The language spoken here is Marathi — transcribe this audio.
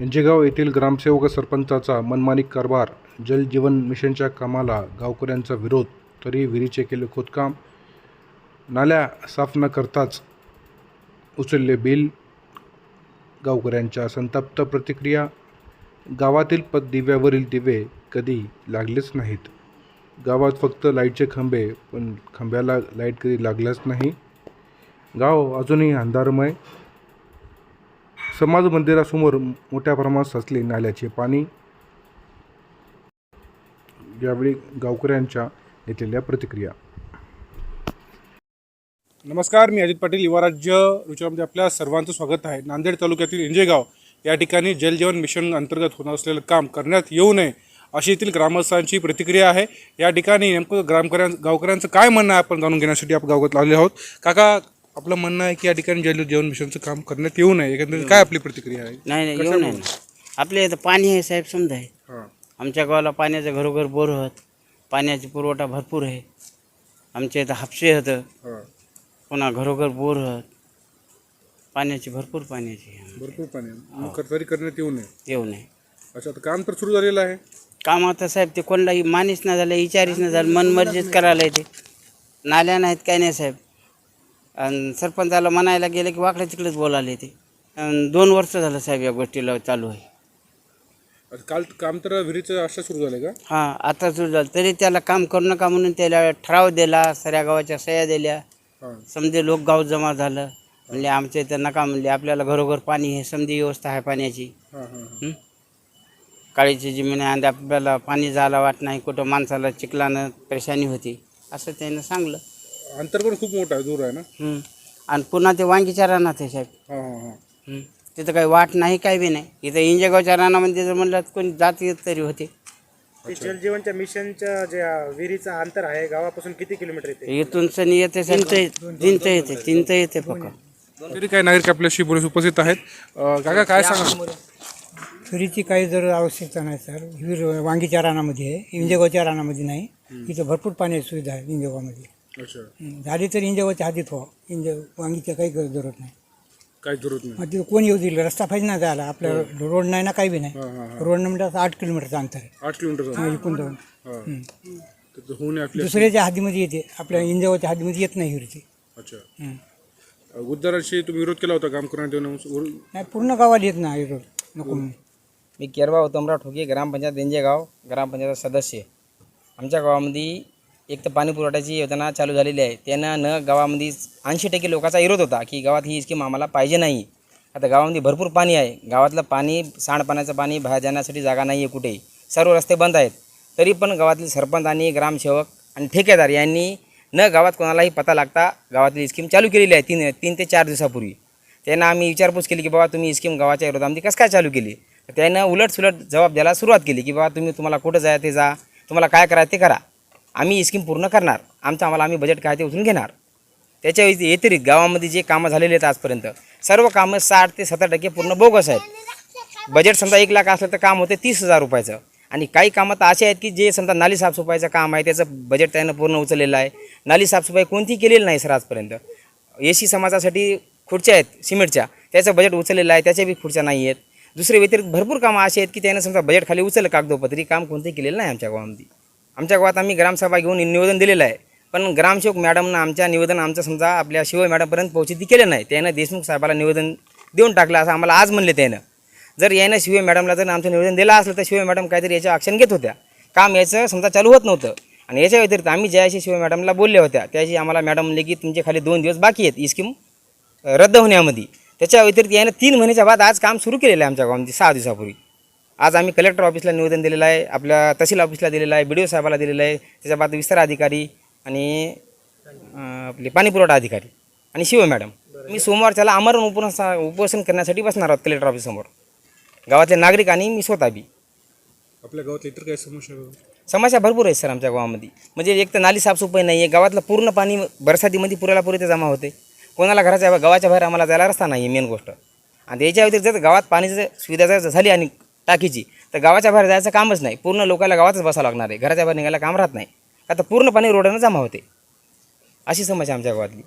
इंजेगाव येथील ग्रामसेवक व सरपंचाचा मनमानी कारभार जल जीवन मिशनच्या कामाला गावकऱ्यांचा विरोध तरी विहिरीचे केले खोदकाम नाल्या साफ न करताच उचलले बिल गावकऱ्यांच्या संतप्त प्रतिक्रिया गावातील पददिव्यावरील दिवे कधी लागलेच नाहीत. गावात फक्त लाईटचे खंबे पण खांब्याला लाइट कधी लागल्याच नाही. गाव अजूनही अंधारमय समाज मंदिरासमोर मोठ्या प्रमाणात साचले नाल्याचे पाणी. यावेळी गावकऱ्यांच्या घेतलेल्या प्रतिक्रिया. नमस्कार मी अजित पाटील युवा राज्य आपल्या सर्वांचं स्वागत आहे. नांदेड तालुक्यातील इंजेगाव या ठिकाणी जलजीवन मिशन अंतर्गत होणार असलेलं काम करण्यात येऊ नये अशी येथील ग्रामस्थांची प्रतिक्रिया आहे. या ठिकाणी नेमकं ग्रामकऱ्यां गावकऱ्यांचं काय म्हणणं आहे आपण जाणून घेण्यासाठी आपण गावात लावले आहोत. काका आपलं म्हणणं आहे की या ठिकाणी जल जीवन मिशनचं काम करण्यात येऊ नये एकंदरीत काय आपली प्रतिक्रिया आहे? नाही नाही येऊ नये ना. आपल्या इथं पाणी आहे साहेब समजा आहे. हां. आमच्या गावाला पाण्याचं घरोघर बोर होत पाण्याची पुरवठा भरपूर आहे. आमच्या इथं हापशे होतं हां. पुन्हा घरोघर बोर होत पाण्याची भरपूर पाण्याची आहे. भरपूर पाणी आहे. मग तरी करण्यात येऊ नये. येऊ नये. अच्छा आता काम तर सुरू झालेलं आहे. काम आता साहेब ते कोणालाही मानीच नाही झालं विचारीच नाही झालं मनमर्जीच करायला येते. नाल्या नाहीत काय नाही साहेब. आणि सरपंचाला म्हणायला गेलं की वाकड्या तिकडेच बोलायला आणि दोन वर्ष झालं साहेब या गोष्टीला चालू आहे. काल काम तर विहिरीचं अशा सुरू झालं का? हां आता सुरू झालं. तरी त्याला काम करू नका म्हणून त्याला ठराव दिला सऱ्या गावाच्या सह्या दिल्या. हां. समजे लोक गाव जमा झालं. म्हणले आमच्या इथं नका म्हणले आपल्याला घरोघर पाणी आहे समधी व्यवस्था आहे पाण्याची. हां हां हां. हं? काळीची जमीन आहे आणि आपल्याला पाणी जायला वाट नाही कुठं माणसाला चिखलानं परेशानी होती. असं त्यानं सांगलं. अंतर पण खूप मोठं आहे दूर आहे ना? हं. आणि पुन्हा ते वांगीच्या रानात आहे साहेब. हां हां हां. हं. तिथं काही वाट नाही काही बी नाही. इथं इंजेगावच्या रानामध्ये जर म्हणलं तर कोणी जात येत तरी होते. ते जलजीवनच्या मिशनच्या जे विहिरीचं अंतर आहे गावापासून किती किलोमीटर येते? इथून सनी येते तीनचं तीनचं येते तीनचं येते फक्त. तरी काही नागरिक आपल्याशी पोलीस उपस्थित आहेत. अं, काका काय सांगा फिरीची काही जर आवश्यकता नाही सर. विहीर वांगीच्या रानामध्ये आहे इंजेगावच्या रानामध्ये नाही. इथं भरपूर पाण्याची सुविधा आहे इंजेगावमध्ये. अच्छा. हं. झाली तर इंजेगावच्या हद्दीत व्हा इंजे वांगीच्या काही गरज जरूरत नाही. काही जरूरत नाही. मग तिथं कोण येऊ दिलं? रस्ता पाहिजे ना जायला. आपल्या रोड नाही ना काही बी हां नाही. हां हां रोड म्हणजे असं आठ किलोमीटरचं अंतर आहे. आठ किलोमीटर हा, इकडून जाऊन. हां. हं. तर ते होऊन आपल्या दुसऱ्याच्या हद्दीमध्ये येते. आपल्या इंजेगावच्या हद्दीमध्ये येत नाही विहिरीची अच्छा. हं. गुद्दाराशी तुम्ही विरोध केला होता काम करण्यात येऊन? नाही पूर्ण गावाला येत नाही रोड. नको म्हणून. मी केरबा उत्तमराव ठोके ग्रामपंचायत देंजेगाव ग्रामपंचायत सदस्य. आमच्या गावामध्ये एक तर पाणी पुरवठ्याची योजना चालू झालेली आहे. त्यानं न गावामध्ये ऐंशी टक्के लोकांचा विरोध होता की गावात ही स्कीम आम्हाला पाहिजे नाही. आता गावामध्ये भरपूर पाणी आहे. गावातलं पाणी सांडपाण्याचं पाणी बाहेर जाण्यासाठी जागा नाही आहे कुठेही सर्व रस्ते बंद आहेत. तरी पण गावातील सरपंच आणि ग्रामसेवक आणि ठेकेदार यांनी न गावात कोणालाही पता लागता गावातली स्कीम चालू केलेली आहे. तीन तीन ते चार दिवसापूर्वी. त्यांना आम्ही विचारपूस केली की बाबा तुम्ही ही स्कीम गावाच्या विरोधामध्ये कसं काय चालू केली? त्यानं उलट सुलट जबाब द्यायला सुरुवात केली की बाबा तुम्ही तुम्हाला कुठं जाय ते जा. तुम्हाला काय करायचं ते करा. आम्ही ही स्कीम पूर्ण करणार. आमचं आम्हाला आम्ही बजेट काय ते उचलून घेणार. त्याच्या व्यतिरिक्त गावामध्ये जे कामं झालेले आहेत आजपर्यंत सर्व कामं साठ ते सत्तर टक्के पूर्ण बोगस आहेत. बजेट समजा एक लाख असलं तर काम होते तीस हजार रुपयाचं. आणि काही कामं तर असे आहेत की जे समजा नाली साफसफाईचं काम आहे त्याचं बजेट त्यानं पूर्ण उचललेलं आहे. नाली साफसफाई कोणती केलेली नाही सर आजपर्यंत. एसी समाजासाठी खुर्च्या आहेत सिमेंटच्या. त्याचं बजेट उचललेलं आहे त्याच्या बी खुर्च्या नाही आहेत. दुसरे व्यतिरिक्त भरपूर कामं असे आहेत की त्यानं समजा बजेट खाली उचललं कागदोपत्री काम कोणतंही केलेलं नाही आमच्या गावामध्ये. आमच्या गावात आम्ही ग्रामसभा घेऊन निवेदन दिलेलं आहे. पण ग्रामसेवक मॅडमनं आमच्या निवेदन आमचं समजा आपल्या शिवाय मॅडमपर्यंत पोहोचती केलं नाही. त्यानं देशमुख साहेबाला निवेदन देऊन टाकलं असं आम्हाला आज म्हणले त्यानं. जर यानं शिवाय मॅडमला जर आमचं निवेदन दिलं असलं तर शिवाय मॅडम काहीतरी याच्या ॲक्शन घेत होत्या. काम याचं समजा चालू होत नव्हतं. आणि याच्या व्यतिरिक्त आम्ही ज्याशी शिवाय मॅडमला बोलल्या होत्या त्याशी आम्हाला मॅडम म्हणले की तुमचे खाली दोन दिवस बाकी आहेत. ही स्कीम रद्द होण्यामध्ये. त्याच्या व्यतिरिक्त यानं तीन महिन्याच्या बाद आज काम सुरू केलेलं आहे आमच्या गावामध्ये सहा दिवसापूर्वी. आज आम्ही कलेक्टर ऑफिसला निवेदन दिलेलं आहे आपल्या तहसील ऑफिसला दिलेलं आहे बी डी ओ साहेबाला दिलेलं आहे त्याच्या बाद विस्तार अधिकारी आणि आपले पाणीपुरवठा अधिकारी आणि शिव मॅडम. मी सोमवारच्याला आमरण उपोषण उपोषण करण्यासाठी बसणार आहोत कलेक्टर ऑफिससमोर गावातले नागरिक आणि मी स्वतः बी. आपल्या गावात इतर काही समस्या समस्या भरपूर आहेत सर आमच्या गावामध्ये. म्हणजे एक तर नाली साफसफाई नाही आहे गावातलं पूर्ण पाणी बरसातीमध्ये पुरेला पुरे ते जमा होते. कोणाला घराच्या गावाच्या बाहेर आम्हाला जायला रस्ता नाही आहे मेन गोष्ट. आणि याच्या व्यतिरिक्त जर गावात पाण्याची सुविधा जर झाली आणि टाकीची. तर गावाच्या बाहेर जायचं कामच नाही. पूर्ण लोकांना गावातच बसावं लागणार आहे. घराच्या बाहेर निघायला काम राहत नाही. आता पूर्णपणे रोडनं रोडानं जमा होते. अशी समस्या आमच्या गावातली.